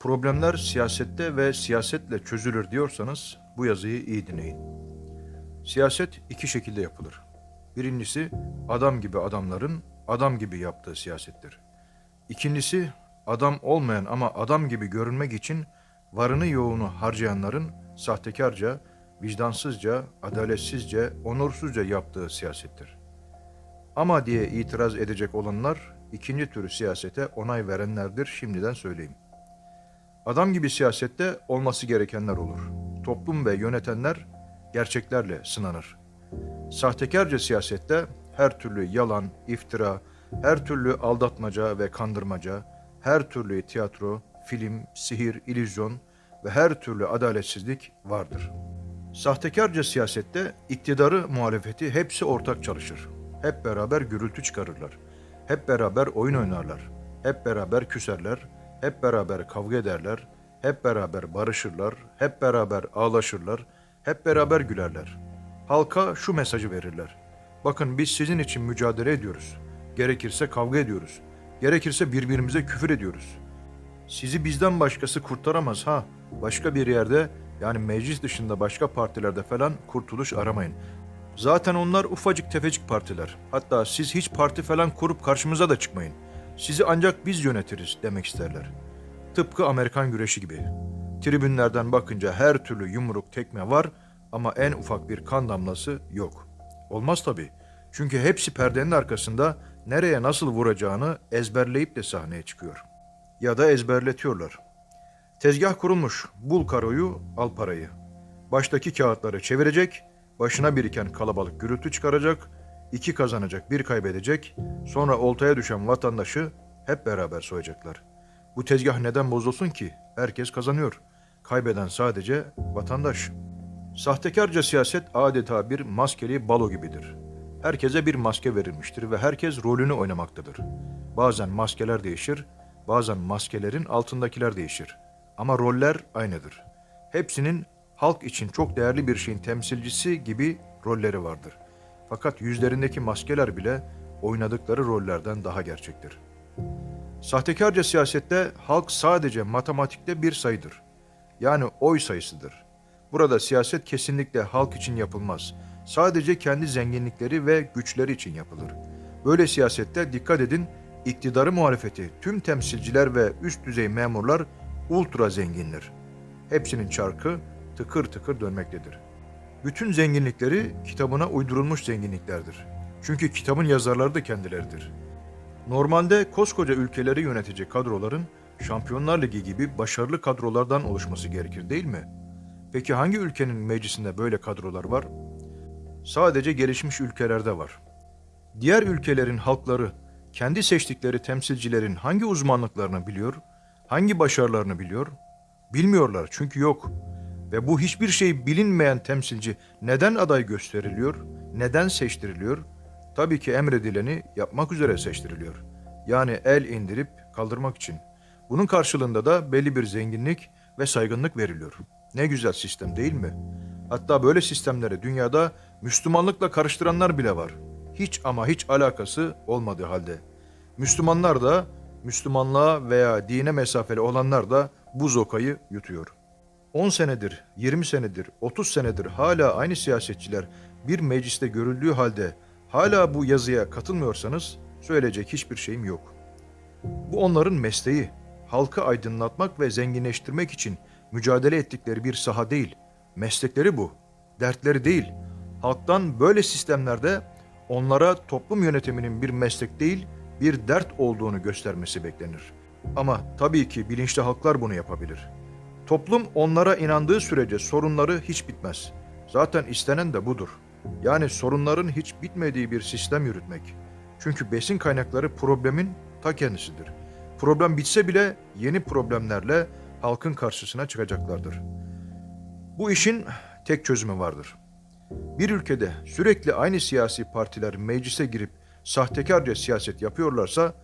Problemler siyasette ve siyasetle çözülür diyorsanız bu yazıyı iyi dinleyin. Siyaset iki şekilde yapılır. Birincisi adam gibi adamların adam gibi yaptığı siyasettir. İkincisi adam olmayan ama adam gibi görünmek için varını yoğunu harcayanların sahtekarca, vicdansızca, adaletsizce, onursuzca yaptığı siyasettir. Ama diye itiraz edecek olanlar ikinci türü siyasete onay verenlerdir şimdiden söyleyeyim. Adam gibi siyasette olması gerekenler olur. Toplum ve yönetenler gerçeklerle sınanır. Sahtekarca siyasette her türlü yalan, iftira, her türlü aldatmaca ve kandırmaca, her türlü tiyatro, film, sihir, illüzyon ve her türlü adaletsizlik vardır. Sahtekarca siyasette iktidarı, muhalefeti hepsi ortak çalışır. Hep beraber gürültü çıkarırlar. Hep beraber oyun oynarlar. Hep beraber küserler. Hep beraber kavga ederler. Hep beraber barışırlar. Hep beraber ağlaşırlar. Hep beraber gülerler. Halka şu mesajı verirler. Bakın biz sizin için mücadele ediyoruz. Gerekirse kavga ediyoruz. Gerekirse birbirimize küfür ediyoruz. Sizi bizden başkası kurtaramaz ha. Başka bir yerde yani meclis dışında başka partilerde falan kurtuluş aramayın. Zaten onlar ufacık tefecik partiler. Hatta siz hiç parti falan kurup karşımıza da çıkmayın. Sizi ancak biz yönetiriz demek isterler. Tıpkı Amerikan güreşi gibi. Tribünlerden bakınca her türlü yumruk tekme var ama en ufak bir kan damlası yok. Olmaz tabii. Çünkü hepsi perdenin arkasında nereye nasıl vuracağını ezberleyip de sahneye çıkıyor. Ya da ezberletiyorlar. Tezgah kurulmuş. Bul karoyu, al parayı. Baştaki kağıtları çevirecek, başına biriken kalabalık gürültü çıkaracak, iki kazanacak, bir kaybedecek, sonra oltaya düşen vatandaşı hep beraber soyacaklar. Bu tezgah neden bozulsun ki? Herkes kazanıyor. Kaybeden sadece vatandaş. Sahtekarca siyaset adeta bir maskeli balo gibidir. Herkese bir maske verilmiştir ve herkes rolünü oynamaktadır. Bazen maskeler değişir, bazen maskelerin altındakiler değişir. Ama roller aynıdır. Hepsinin halk için çok değerli bir şeyin temsilcisi gibi rolleri vardır. Fakat yüzlerindeki maskeler bile oynadıkları rollerden daha gerçektir. Sahtekarca siyasette halk sadece matematikte bir sayıdır. Yani oy sayısıdır. Burada siyaset kesinlikle halk için yapılmaz. Sadece kendi zenginlikleri ve güçleri için yapılır. Böyle siyasette dikkat edin, iktidarı muhalefeti, tüm temsilciler ve üst düzey memurlar ultra zengindir. Hepsinin çarkı tıkır tıkır dönmektedir. Bütün zenginlikleri kitabına uydurulmuş zenginliklerdir. Çünkü kitabın yazarları da kendileridir. Normalde koskoca ülkeleri yönetecek kadroların Şampiyonlar Ligi gibi başarılı kadrolardan oluşması gerekir değil mi? Peki hangi ülkenin meclisinde böyle kadrolar var? Sadece gelişmiş ülkelerde var. Diğer ülkelerin halkları kendi seçtikleri temsilcilerin hangi uzmanlıklarını biliyor, hangi başarılarını biliyor? Bilmiyorlar çünkü yok. Ve bu hiçbir şey bilinmeyen temsilci neden aday gösteriliyor, neden seçtiriliyor? Tabii ki emredileni yapmak üzere seçtiriliyor. Yani el indirip kaldırmak için. Bunun karşılığında da belli bir zenginlik ve saygınlık veriliyor. Ne güzel sistem değil mi? Hatta böyle sistemleri dünyada Müslümanlıkla karıştıranlar bile var. Hiç ama hiç alakası olmadığı halde. Müslümanlar da, Müslümanlığa veya dine mesafeli olanlar da bu zokayı yutuyor. 10 senedir, 20 senedir, 30 senedir hala aynı siyasetçiler bir mecliste görüldüğü halde hala bu yazıya katılmıyorsanız söyleyecek hiçbir şeyim yok. Bu onların mesleği. Halkı aydınlatmak ve zenginleştirmek için mücadele ettikleri bir saha değil. Meslekleri bu. Dertleri değil. Halktan böyle sistemlerde onlara toplum yönetiminin bir meslek değil, bir dert olduğunu göstermesi beklenir. Ama tabii ki bilinçli halklar bunu yapabilir. Toplum onlara inandığı sürece sorunları hiç bitmez. Zaten istenen de budur. Yani sorunların hiç bitmediği bir sistem yürütmek. Çünkü besin kaynakları problemin ta kendisidir. Problem bitse bile yeni problemlerle halkın karşısına çıkacaklardır. Bu işin tek çözümü vardır. Bir ülkede sürekli aynı siyasi partiler meclise girip sahtekarca siyaset yapıyorlarsa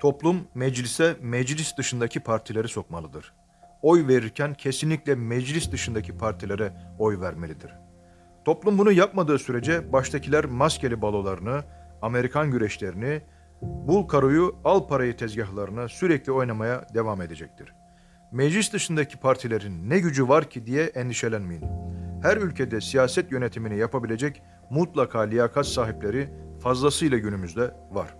toplum meclise meclis dışındaki partileri sokmalıdır. Oy verirken kesinlikle meclis dışındaki partilere oy vermelidir. Toplum bunu yapmadığı sürece baştakiler maskeli balolarını, Amerikan güreşlerini, bul karoyu al parayı tezgahlarını sürekli oynamaya devam edecektir. Meclis dışındaki partilerin ne gücü var ki diye endişelenmeyin. Her ülkede siyaset yönetimini yapabilecek mutlaka liyakat sahipleri fazlasıyla günümüzde var.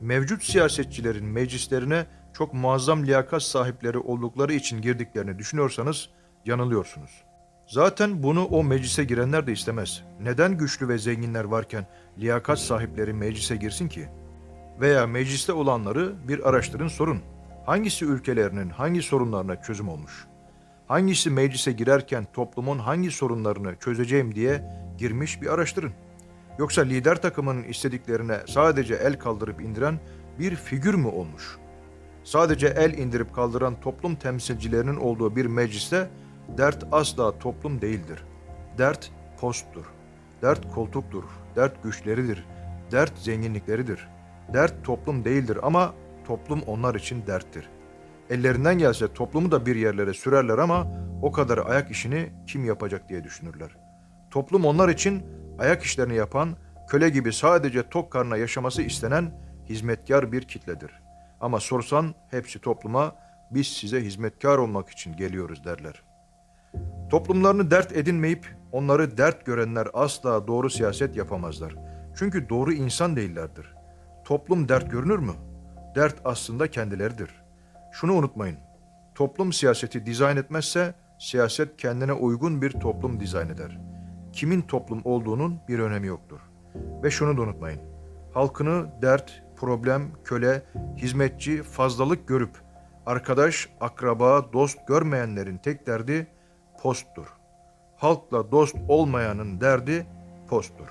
Mevcut siyasetçilerin meclislerine çok muazzam liyakat sahipleri oldukları için girdiklerini düşünüyorsanız yanılıyorsunuz. Zaten bunu o meclise girenler de istemez. Neden güçlü ve zenginler varken liyakat sahipleri meclise girsin ki? Veya mecliste olanları bir araştırın sorun. Hangisi ülkelerinin hangi sorunlarına çözüm olmuş? Hangisi meclise girerken toplumun hangi sorunlarını çözeceğim diye girmiş bir araştırın. Yoksa lider takımının istediklerine sadece el kaldırıp indiren bir figür mü olmuş? Sadece el indirip kaldıran toplum temsilcilerinin olduğu bir mecliste dert asla toplum değildir. Dert posttur. Dert koltuktur. Dert güçleridir. Dert zenginlikleridir. Dert toplum değildir ama toplum onlar için derttir. Ellerinden gelse toplumu da bir yerlere sürerler ama o kadar ayak işini kim yapacak diye düşünürler. Toplum onlar için ayak işlerini yapan, köle gibi sadece tok karnına yaşaması istenen hizmetkar bir kitledir. Ama sorsan hepsi topluma biz size hizmetkar olmak için geliyoruz derler. Toplumlarını dert edinmeyip onları dert görenler asla doğru siyaset yapamazlar. Çünkü doğru insan değillerdir. Toplum dert görünür mü? Dert aslında kendileridir. Şunu unutmayın. Toplum siyaseti dizayn etmezse siyaset kendine uygun bir toplum dizayn eder. Kimin toplum olduğunun bir önemi yoktur. Ve şunu da unutmayın. Halkını dert, problem, köle, hizmetçi, fazlalık görüp arkadaş, akraba, dost görmeyenlerin tek derdi posttur. Halkla dost olmayanın derdi posttur.